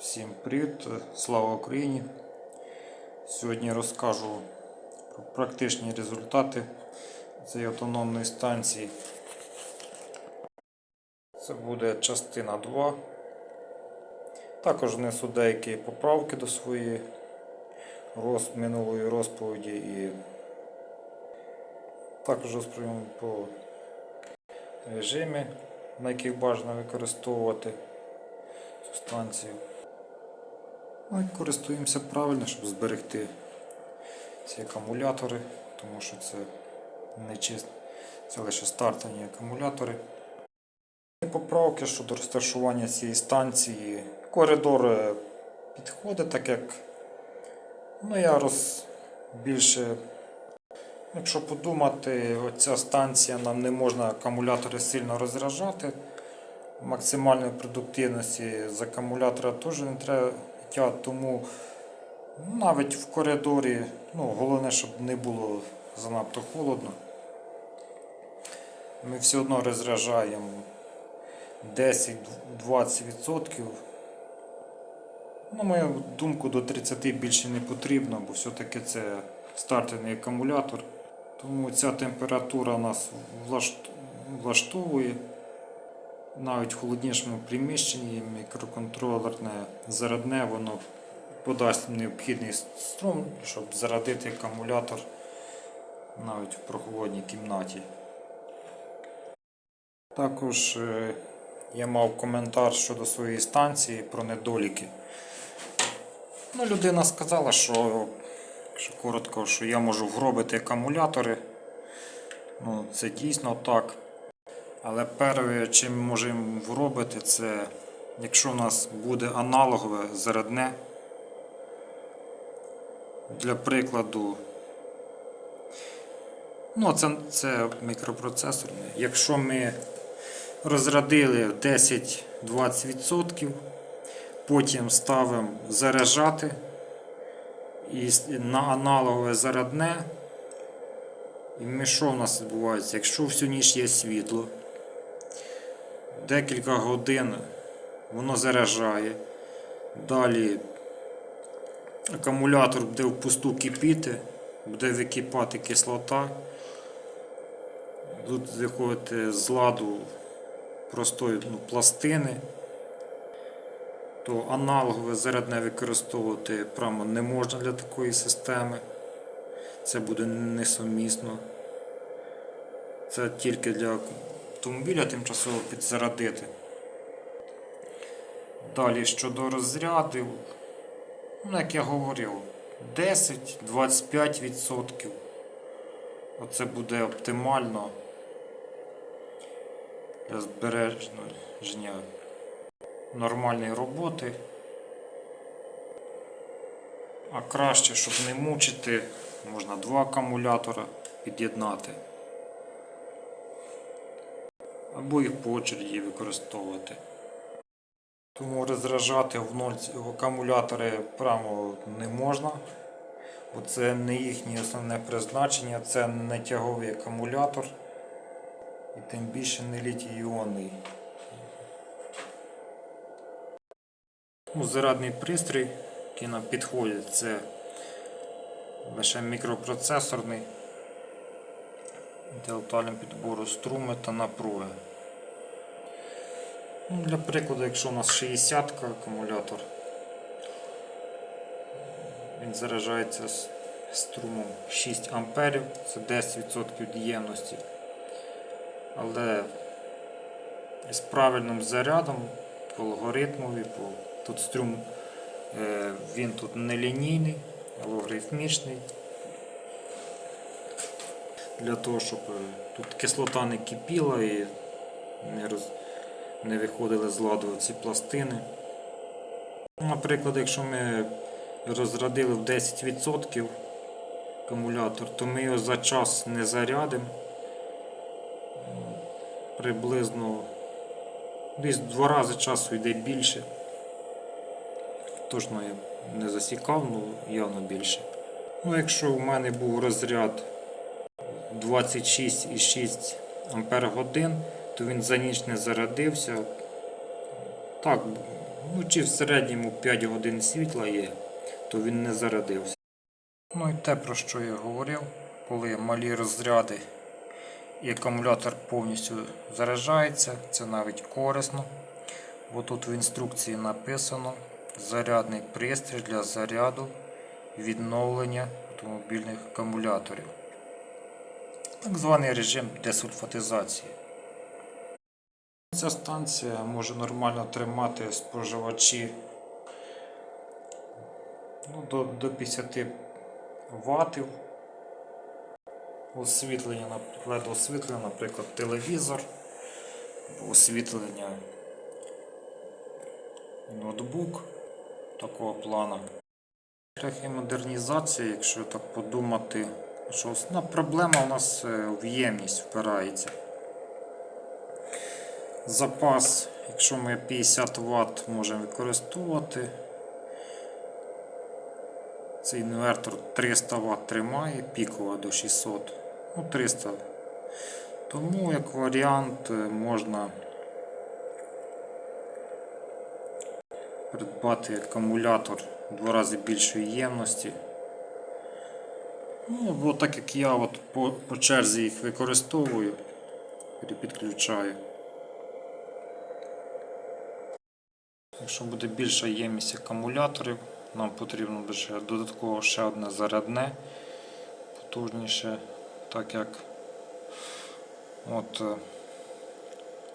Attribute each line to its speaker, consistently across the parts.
Speaker 1: Всім привіт, слава Україні! Сьогодні розкажу про практичні результати цієї автономної станції. Це буде частина 2. Також внесу деякі поправки до своєї роз... минулої розповіді і також розповім по режимі, на яких бажано використовувати цю станцію. Ну і користуємося правильно, щоб зберегти ці акумулятори, тому що це не чист, це лише стартові акумулятори. І Поправки щодо розташування цієї станції. Коридор е, підходить, так як ну, я роз більше. Якщо подумати, оця станція нам не можна акумулятори сильно розряджати. Максимальної продуктивності з акумулятора теж не треба тягати, тому навіть в коридорі, ну, головне, щоб не було занадто холодно. Ми все одно розряджаємо 10-20%. На мою думку, до 30 більше не потрібно, бо все-таки це стартовий акумулятор. Тому ця температура нас влаштовує. Навіть в холоднішому приміщенні мікроконтролерне зарядне, воно подасть необхідний струм, щоб зарядити акумулятор навіть в прохолодній кімнаті. Також е, я мав коментар щодо своєї станції про недоліки. Ну, людина сказала, що, що коротко, що я можу вгробити акумулятори. Ну, це дійсно так. Але перше, чим можемо вробити, це якщо у нас буде аналогове зарядне. Для прикладу, ну, це, це мікропроцесор. Якщо ми розрядили 10-20%, потім ставимо заряджати і на аналогове зарядне. І ми що в нас відбувається? Якщо всю ніч є світло, декілька годин воно заряджає. Далі акумулятор буде впусту кипіти, буде википати кислота. Будуть виходити з ладу простої ну, пластини, то аналогове зарядне використовувати прямо не можна для такої системи. Це буде несумісно. Це тільки для автомобіля тимчасово підзарядити. Далі щодо розрядів, ну, як я говорив, 10-25%. Оце буде оптимально для збереження нормальної роботи. А краще, щоб не мучити, можна два акумулятора під'єднати. Або їх по очереді використовувати. Тому розряджати в ноль акумулятори прямо не можна, бо це не їхнє основне призначення, це не тяговий акумулятор і тим більше не літій-іонний. Ну, зарядний пристрій, який нам підходить, це лише мікропроцесорний інтелектуальним підбору струми та напруги. Для прикладу, якщо у нас 60 акумулятор, він заряджається струмом 6 амперів, це 10% діємності. Але з правильним зарядом по алгоритмові, по, тут струм е, він тут не лінійний, а логарифмічний. Для того, щоб е, тут кислота не кипіла і не, роз, не виходили з ладу ці пластини. Ну, Наприклад, якщо ми розрядили в 10% акумулятор, то ми його за час не зарядимо. Приблизно десь в два рази часу йде більше. Точно я не засікав, ну явно більше. Ну, якщо в мене був розряд 26,6 Ампер годин, то він за ніч не зарядився. Так, Ну, чи в середньому 5 годин світла є, то він не зарядився. Ну і те, про що я говорив, коли малі розряди і акумулятор повністю заряджається, це навіть корисно, бо тут в інструкції написано зарядний пристрій для заряду відновлення автомобільних акумуляторів. Так званий режим десульфатизації. Ця станція може нормально тримати споживачі ну, до, до 50 ватів. Освітлення, LED освітлення, наприклад, телевізор, освітлення ноутбук такого плану. Трохи модернізація, якщо так подумати, що основна проблема у нас е, в ємність впирається. Запас, якщо ми 50 Вт можемо використовувати, цей інвертор 300 Вт тримає, пікова до 600, ну 300. Тому як варіант е, можна придбати акумулятор в два рази більшої ємності. Ну, або так як я от по, по черзі їх використовую, підключаю. Якщо буде більша ємність акумуляторів, нам потрібно лише додатково ще одне зарядне, потужніше, так як от, е,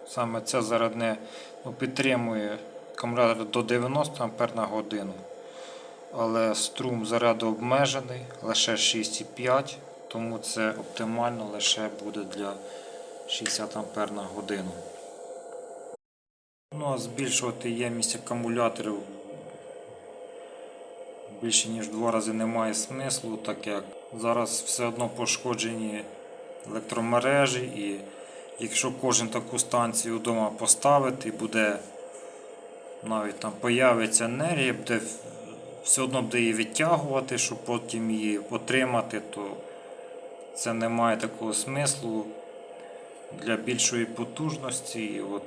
Speaker 1: саме це зарядне ну, підтримує акумулятор до 90 А на годину. Але струм заряду обмежений, лише 6,5, тому це оптимально лише буде для 60 А на годину. Ну, а збільшувати ємність акумуляторів більше ніж в два рази немає смислу, так як зараз все одно пошкоджені електромережі, і якщо кожен таку станцію вдома поставити, буде навіть там появиться енергія, буде все одно буде її відтягувати, щоб потім її отримати, то це не має такого смислу для більшої потужності. І от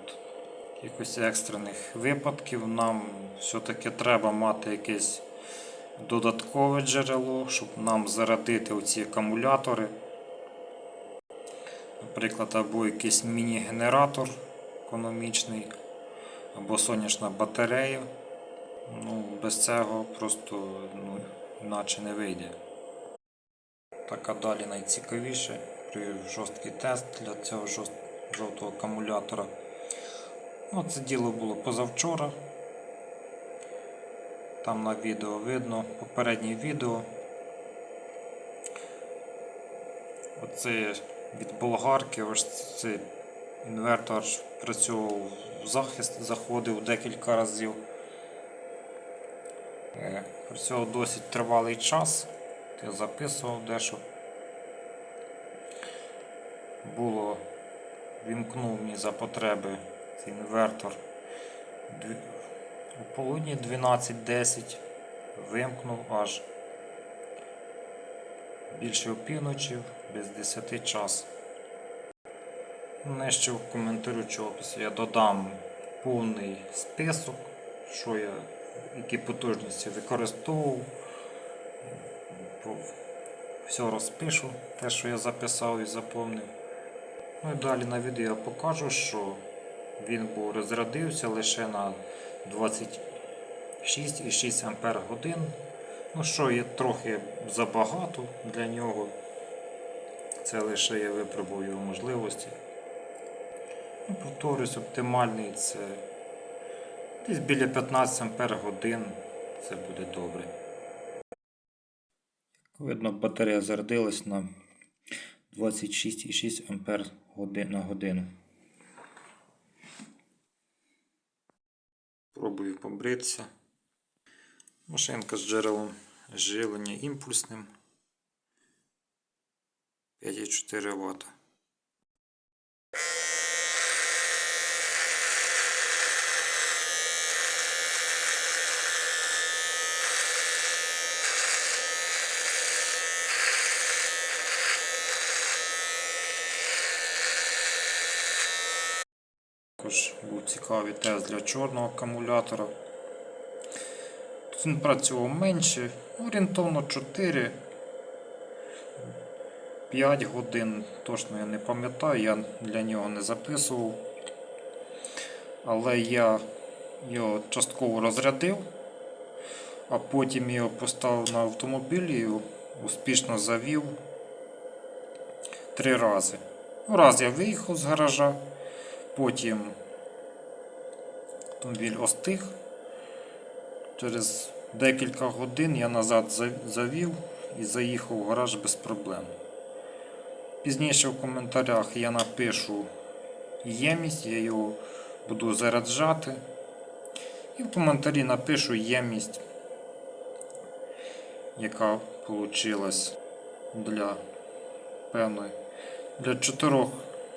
Speaker 1: якихось екстрених випадків нам все-таки треба мати якесь додаткове джерело, щоб нам зарядити оці акумулятори. Наприклад, або якийсь міні-генератор економічний, або сонячна батарея. Ну, без цього просто ну, іначе не вийде. Так а далі найцікавіше при жорсткий тест для цього жорст- жовтого акумулятора. Ну, це діло було позавчора. Там на відео видно, попереднє відео. Оце від болгарки, ось цей інвертор працював в захист, заходив декілька разів. Е, Працював досить тривалий час. Я записував дещо. Було, вімкнув мені за потреби цей інвертор. У полудні 12.10 вимкнув аж більше опівночі, без 10 час. Нижче в коментарю опису я додам повний список, що я, які потужності використовував. Все розпишу, те, що я записав і запомнив. Ну і далі на відео я покажу, що він був розрядився лише на 26,6 Ампер годин. Ну що є трохи забагато для нього. Це лише я випробую його можливості. Ну, повторюсь, оптимальний це десь біля 15 Ампер годин. Це буде добре. Видно, батарея зарядилась на 26,6 Ампер на годину. Пробую побритися. Машинка з джерелом живлення імпульсним 5,4 Вт. Також був цікавий тест для чорного акумулятора. Тут він працював менше, орієнтовно 4. 5 годин, точно я не пам'ятаю, я для нього не записував. Але я його частково розрядив, а потім його поставив на автомобіль і успішно завів три рази. Раз я виїхав з гаража, потім автомобіль остиг. Через декілька годин я назад завів і заїхав в гараж без проблем. Пізніше в коментарях я напишу ємність, я його буду заряджати. І в коментарі напишу ємність, яка вийшла для певної для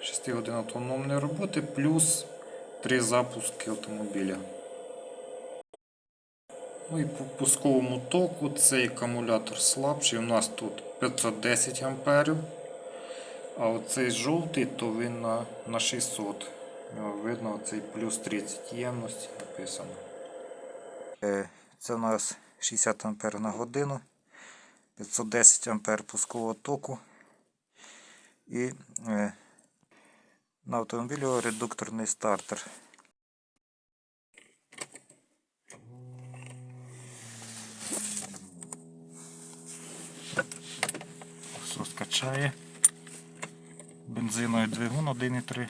Speaker 1: 4-6 годин автономної роботи плюс 3 запуски автомобіля. Ну і по пусковому току цей акумулятор слабший. У нас тут 510 амперів. А оцей жовтий, то він на, на 600. Видно, оцей плюс 30 ємності написано. Е, Це у нас 60 ампер на годину, 510 ампер пускового току. І е, на автомобілі редукторний стартер. Все скачає. Бензиновий двигун 1,3.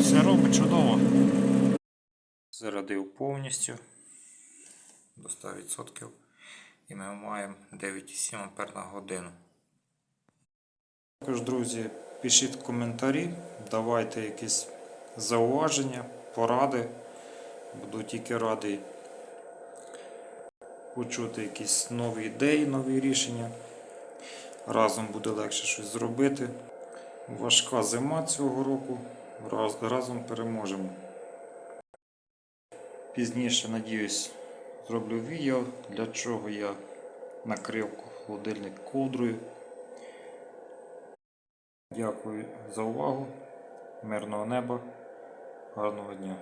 Speaker 1: Все робить чудово. Зарядив повністю до 100% і ми маємо 9,7 А на годину. Також, друзі, пишіть коментарі, давайте якісь зауваження, поради. Буду тільки радий почути якісь нові ідеї, нові рішення. Разом буде легше щось зробити. Важка зима цього року. Раз- Разом переможемо. Пізніше, надіюсь, зроблю відео, для чого я накрив холодильник ковдрою. Дякую за увагу. Мирного неба, гарного дня.